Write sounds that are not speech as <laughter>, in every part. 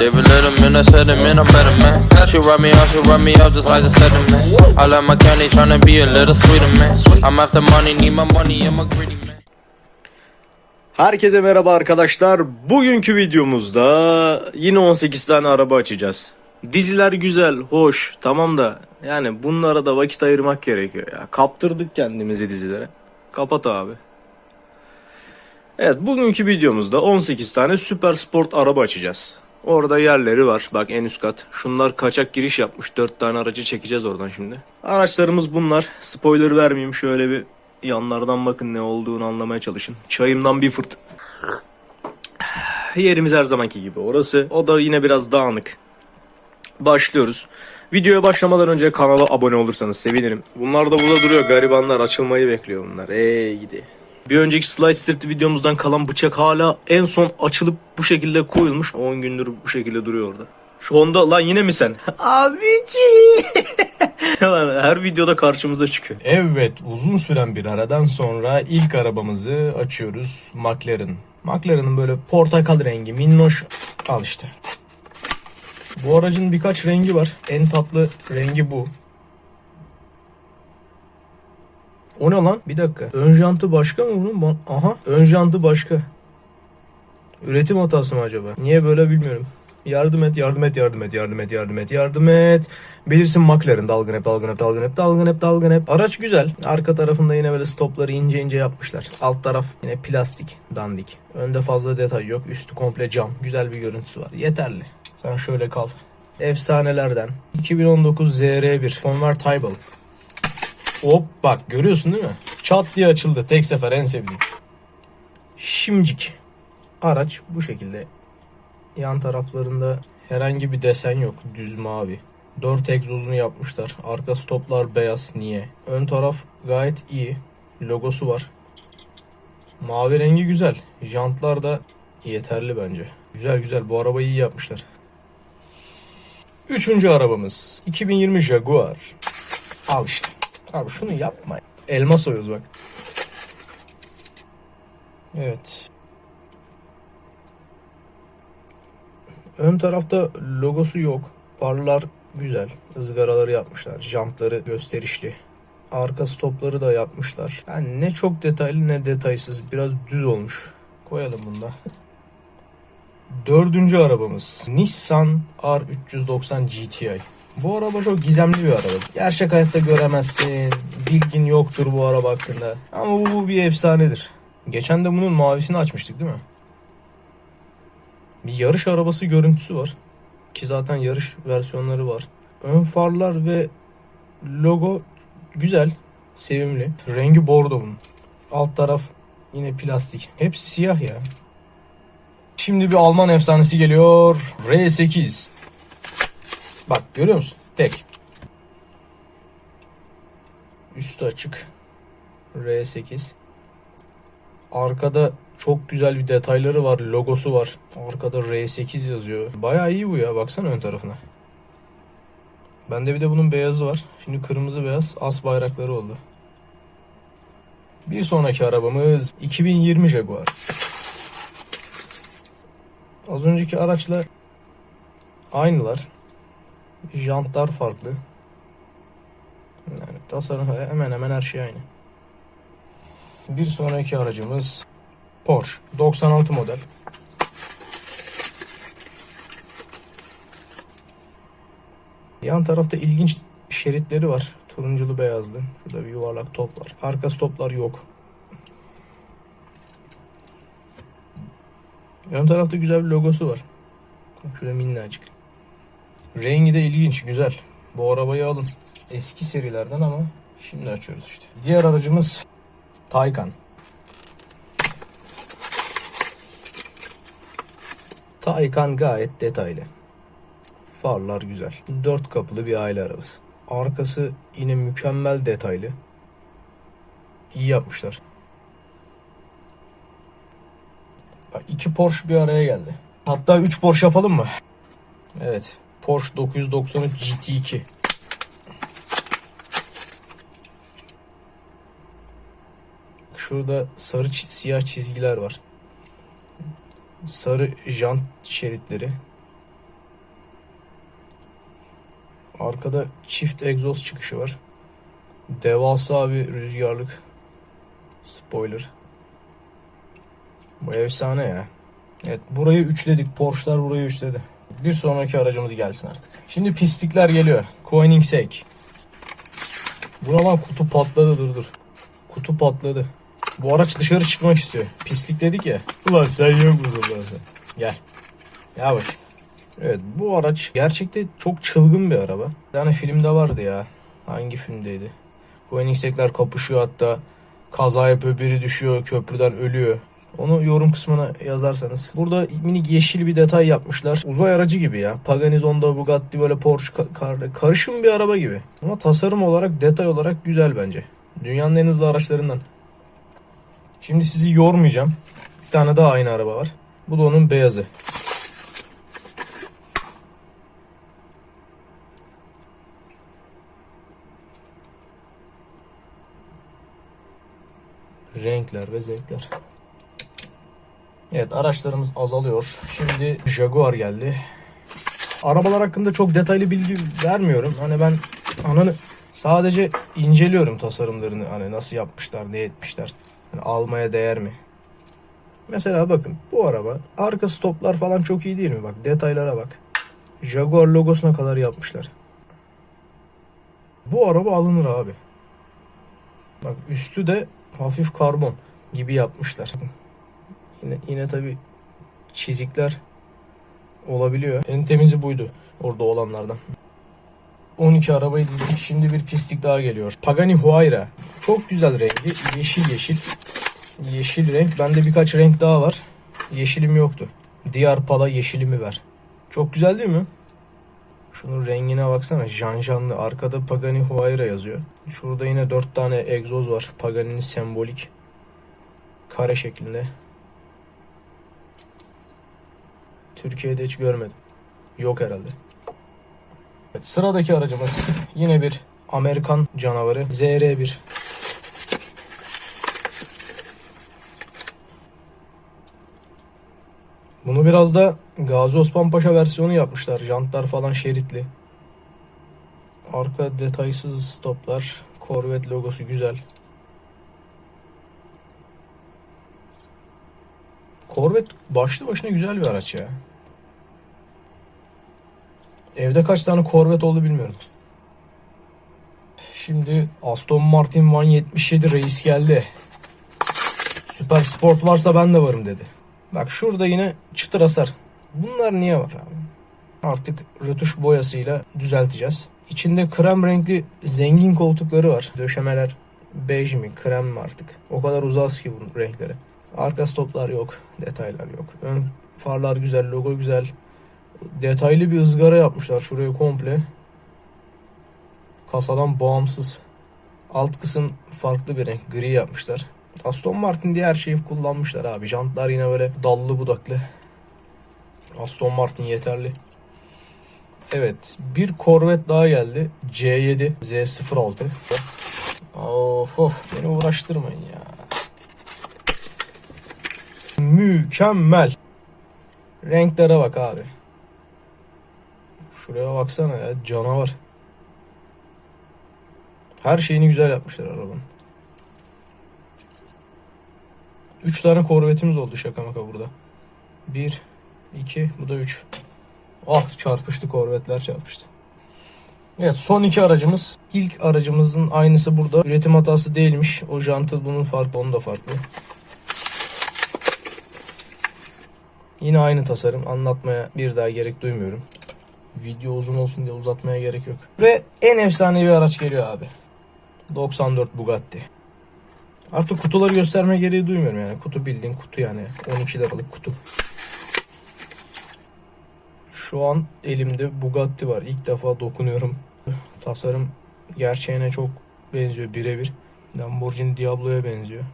They been let 'em in, I said in, I'm better man. She run me off, she run me off just like a sediment. I like my candy, tryna be a little sweeter man. I'm after money, need my money, I'm a greedy man. Herkese merhaba arkadaşlar. Bugünkü videomuzda yine 18 tane araba açacağız. Diziler güzel, hoş, tamam da yani bunlara da vakit ayırmak gerekiyor ya. Kaptırdık kendimizi dizilere. Kapat abi. Evet bugünkü videomuzda 18 tane süper sport araba açacağız. Orada yerleri var. Bak en üst kat. Şunlar kaçak giriş yapmış. 4 tane aracı çekeceğiz oradan şimdi. Araçlarımız bunlar. Spoiler vermeyeyim şöyle bir yanlardan bakın ne olduğunu anlamaya çalışın. Çayımdan bir fırt. Yerimiz her zamanki gibi orası. O da yine biraz dağınık. Başlıyoruz. Videoya başlamadan önce kanala abone olursanız sevinirim. Bunlar da burada duruyor. Garibanlar açılmayı bekliyor bunlar. Ey gidi. Bir önceki Slide Street videomuzdan kalan bıçak hala en son açılıp bu şekilde koyulmuş. 10 gündür bu şekilde duruyor orada. Şu Honda lan yine mi sen? <laughs> Abici. <laughs> Lan her videoda karşımıza çıkıyor. Evet uzun süren bir aradan sonra ilk arabamızı açıyoruz. McLaren. McLaren'ın böyle portakal rengi minnoş. Al işte. Bu aracın birkaç rengi var. En tatlı rengi bu. O ne lan? Bir dakika. Ön jantı başka mı bunun? Aha. Ön jantı başka. Üretim hatası mı acaba? Niye böyle bilmiyorum. Yardım et, yardım et, yardım et, yardım et, yardım et, yardım et. Bilirsin McLaren dalgın hep, dalgın hep, dalgın hep, dalgın hep, dalgın hep. Araç güzel. Arka tarafında yine böyle stopları ince ince yapmışlar. Alt taraf yine plastik, dandik. Önde fazla detay yok. Üstü komple cam. Güzel bir görüntüsü var. Yeterli. Sen şöyle kal. Efsanelerden. 2019 ZR1 Convertible. Hop bak görüyorsun değil mi? Çat diye açıldı. Tek sefer en sevdiğim. Şimcik. Araç bu şekilde. Yan taraflarında herhangi bir desen yok. Düz mavi. 4 egzozunu yapmışlar. Arka stoplar beyaz. Niye? Ön taraf gayet iyi. Logosu var. Mavi rengi güzel. Jantlar da yeterli bence. Güzel güzel. Bu arabayı iyi yapmışlar. Üçüncü arabamız. 2020 Jaguar. Al işte. Abi şunu yapma. Elma soyuyoruz bak. Evet. Ön tarafta logosu yok. Farlar güzel. ızgaraları yapmışlar. Jantları gösterişli. Arka stopları da yapmışlar. Yani ne çok detaylı ne detaysız. Biraz düz olmuş. Koyalım bunu da. <laughs> Dördüncü arabamız. Nissan R390 GTI. Bu araba çok gizemli bir araba. Gerçek hayatta göremezsin. Bilgin yoktur bu araba hakkında. Ama bu, bu bir efsanedir. Geçen de bunun mavisini açmıştık değil mi? Bir yarış arabası görüntüsü var. Ki zaten yarış versiyonları var. Ön farlar ve logo güzel. Sevimli. Rengi bordo bunun. Alt taraf yine plastik. Hepsi siyah ya. Şimdi bir Alman efsanesi geliyor. R8. Bak görüyor musun? Tek. Üstü açık. R8. Arkada çok güzel bir detayları var. Logosu var. Arkada R8 yazıyor. Bayağı iyi bu ya. Baksana ön tarafına. Bende bir de bunun beyazı var. Şimdi kırmızı beyaz as bayrakları oldu. Bir sonraki arabamız 2020 Jaguar. Az önceki araçla aynılar. Jantlar farklı. Yani tasarım hemen hemen her şey aynı. Bir sonraki aracımız Porsche 96 model. Yan tarafta ilginç şeritleri var. Turunculu beyazlı. Burada bir yuvarlak top var. Arka stoplar yok. Ön tarafta güzel bir logosu var. Şurada minnacık. Rengi de ilginç, güzel. Bu arabayı alın. Eski serilerden ama şimdi açıyoruz işte. Diğer aracımız Taycan. Taycan gayet detaylı. Farlar güzel. Dört kapılı bir aile arabası. Arkası yine mükemmel detaylı. İyi yapmışlar. Bak iki Porsche bir araya geldi. Hatta 3 Porsche yapalım mı? Evet. Porsche 993 GT2. Şurada sarı siyah çizgiler var. Sarı jant şeritleri. Arkada çift egzoz çıkışı var. Devasa bir rüzgarlık. Spoiler. Bu efsane ya. Evet burayı üçledik. Porsche'lar burayı üçledi. Bir sonraki aracımız gelsin artık. Şimdi pislikler geliyor. Koenigsegg. Buna lan kutu patladı dur dur. Kutu patladı. Bu araç dışarı çıkmak istiyor. Pislik dedik ya. Ulan sen yok musun sen? Gel. Yavaş. Evet bu araç gerçekten çok çılgın bir araba. Bir tane filmde vardı ya. Hangi filmdeydi? Koenigsegg'ler kapışıyor hatta. Kaza yapıyor biri düşüyor köprüden ölüyor. Onu yorum kısmına yazarsanız. Burada minik yeşil bir detay yapmışlar. Uzay aracı gibi ya. Pagani Zonda, Bugatti böyle Porsche ka- kar- karışım bir araba gibi. Ama tasarım olarak, detay olarak güzel bence. Dünyanın en hızlı araçlarından. Şimdi sizi yormayacağım. Bir tane daha aynı araba var. Bu da onun beyazı. Renkler ve zevkler. Evet araçlarımız azalıyor. Şimdi Jaguar geldi. Arabalar hakkında çok detaylı bilgi vermiyorum. Hani ben ananı sadece inceliyorum tasarımlarını. Hani nasıl yapmışlar, ne etmişler. Hani almaya değer mi? Mesela bakın bu araba arka stoplar falan çok iyi değil mi? Bak detaylara bak. Jaguar logosuna kadar yapmışlar. Bu araba alınır abi. Bak üstü de hafif karbon gibi yapmışlar. Yine yine tabi çizikler olabiliyor. En temizi buydu orada olanlardan. 12 arabayı dizdik. Şimdi bir pislik daha geliyor. Pagani Huayra. Çok güzel rengi. Yeşil yeşil. Yeşil renk. Bende birkaç renk daha var. Yeşilim yoktu. Diyar Pala yeşilimi ver. Çok güzel değil mi? Şunun rengine baksana. Janjanlı. Arkada Pagani Huayra yazıyor. Şurada yine 4 tane egzoz var. Pagani'nin sembolik. Kare şeklinde. Türkiye'de hiç görmedim. Yok herhalde. Evet, sıradaki aracımız <laughs> yine bir Amerikan canavarı ZR1. Bunu biraz da Gazi Osman Paşa versiyonu yapmışlar. Jantlar falan şeritli. Arka detaysız stoplar. Corvette logosu güzel. Corvette başlı başına güzel bir araç ya. Evde kaç tane Corvette oldu bilmiyorum. Şimdi Aston Martin 177 reis geldi. Süper Sport varsa ben de varım dedi. Bak şurada yine çıtır hasar. Bunlar niye var abi? Artık rötuş boyasıyla düzelteceğiz. İçinde krem renkli zengin koltukları var. Döşemeler bej mi krem mi artık. O kadar uzas ki bu renkleri. Arka stoplar yok. Detaylar yok. Ön farlar güzel. Logo güzel. Detaylı bir ızgara yapmışlar şurayı komple. Kasadan bağımsız. Alt kısım farklı bir renk. Gri yapmışlar. Aston Martin diye her şeyi kullanmışlar abi. Jantlar yine böyle dallı budaklı. Aston Martin yeterli. Evet. Bir Corvette daha geldi. C7 Z06. Of of. Beni uğraştırmayın ya. Mükemmel. Renklere bak abi. Şuraya baksana ya canavar. Her şeyini güzel yapmışlar arabanın. 3 tane korvetimiz oldu şaka maka burada. 1, 2, bu da 3. Ah çarpıştı korvetler çarpıştı. Evet son iki aracımız. İlk aracımızın aynısı burada. Üretim hatası değilmiş. O jantı bunun farklı, onun da farklı. Yine aynı tasarım. Anlatmaya bir daha gerek duymuyorum. Video uzun olsun diye uzatmaya gerek yok. Ve en efsanevi araç geliyor abi. 94 Bugatti. Artık kutuları gösterme gereği duymuyorum yani. Kutu bildiğin kutu yani. 12 liralık kutu. Şu an elimde Bugatti var. İlk defa dokunuyorum. Tasarım gerçeğine çok benziyor birebir. Lamborghini Diablo'ya benziyor.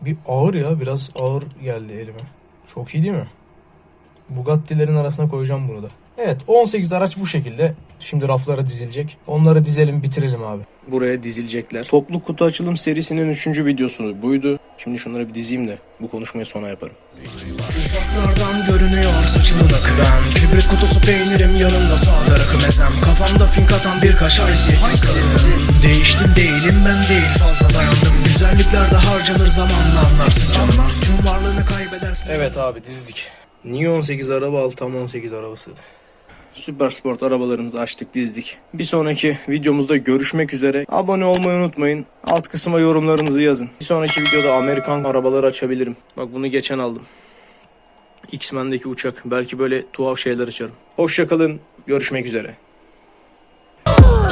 Bir ağır ya biraz ağır geldi elime. Çok iyi değil mi? Bugatti'lerin arasına koyacağım bunu da. Evet 18 araç bu şekilde. Şimdi raflara dizilecek. Onları dizelim bitirelim abi. Buraya dizilecekler. Toplu kutu açılım serisinin 3. videosu buydu. Şimdi şunları bir dizeyim de bu konuşmayı sona yaparım. Uzaklardan görünüyor saçımın akıran Kibrit kutusu peynirim yanımda sağda rakı mezem Kafamda fink atan bir kaş haysiyetsiz kadın Değiştim değilim ben değil fazla dayandım Güzelliklerde harcanır zamanla anlarsın canım Tüm varlığını kaybedersin Evet abi dizdik. Niye 18 araba al tam 18 arabasıydı. Süper Sport arabalarımızı açtık dizdik. Bir sonraki videomuzda görüşmek üzere. Abone olmayı unutmayın. Alt kısma yorumlarınızı yazın. Bir sonraki videoda Amerikan arabaları açabilirim. Bak bunu geçen aldım. X-Men'deki uçak. Belki böyle tuhaf şeyler açarım. Hoşçakalın. Görüşmek üzere.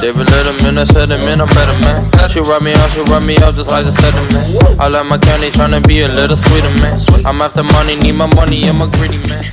They been little man, I said it, man, I'm better, man. She rub me up, she rub me up just like a sediment. I like my candy tryna be a little sweeter, man. I'm after money, need my money, I'm a greedy man.